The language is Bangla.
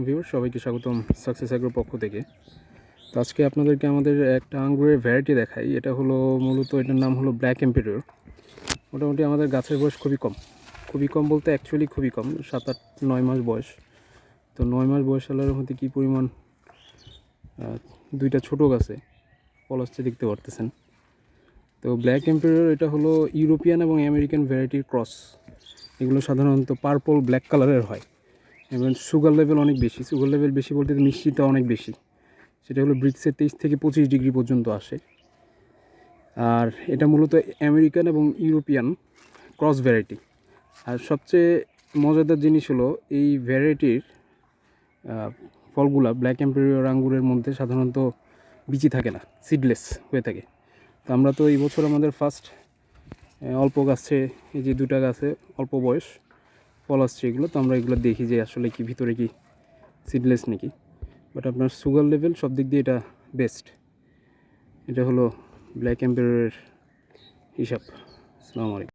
ভিউর সবাইকে স্বাগতম সাকসেস অ্যাগ্রোর পক্ষ থেকে। তো আজকে আপনাদেরকে আমাদের একটা আঙ্গুরের ভ্যারাইটি দেখাই। এটা হলো মূলত এটার নাম হলো ব্ল্যাক এম্পেরিয়র মোটামুটি আমাদের গাছের বয়স খুবই কম। খুবই কম বলতে অ্যাকচুয়ালি খুবই কম, সাত আট নয় মাস বয়স। তো নয় মাস বয়স সালের মধ্যে কী পরিমাণ দুইটা ছোট গাছে আসছে দেখতে পারতেছেন। তো ব্ল্যাক এম্পেরিয়র এটা হলো ইউরোপিয়ান এবং আমেরিকান ভ্যারাইটির ক্রস এগুলো সাধারণত পার্পল ব্ল্যাক কালারের হয়। এবং সুগার লেভেল অনেক বেশি। সুগার লেভেল বেশি বলতে মিষ্টিটা অনেক বেশি। সেটা হলো ব্রিক্সের তেইশ থেকে পঁচিশ ডিগ্রি পর্যন্ত আসে। আর এটা মূলত আমেরিকান এবং ইউরোপিয়ান ক্রস ভ্যারাইটি আর সবচেয়ে মজাদার জিনিস হলো এই ভ্যারাইটির ফলগুলা ব্ল্যাক এম্পেরিয়র আঙ্গুরের মধ্যে সাধারণত বিচি থাকে না সিডলেস হয়ে থাকে। তো আমরা তো এই বছর আমাদের ফার্স্ট অল্প গাছে, এই যে দুটা গাছে অল্প বয়স ফল আসছে এগুলো, তো আমরা এগুলো দেখি যে আসলে কি, ভিতরে কি সিডলেস নাকি। বাট আপনার সুগার লেভেল সব দিক দিয়ে এটা বেস্ট এটা হলো ব্ল্যাক অ্যাম্পের হিসাব। আসসালামু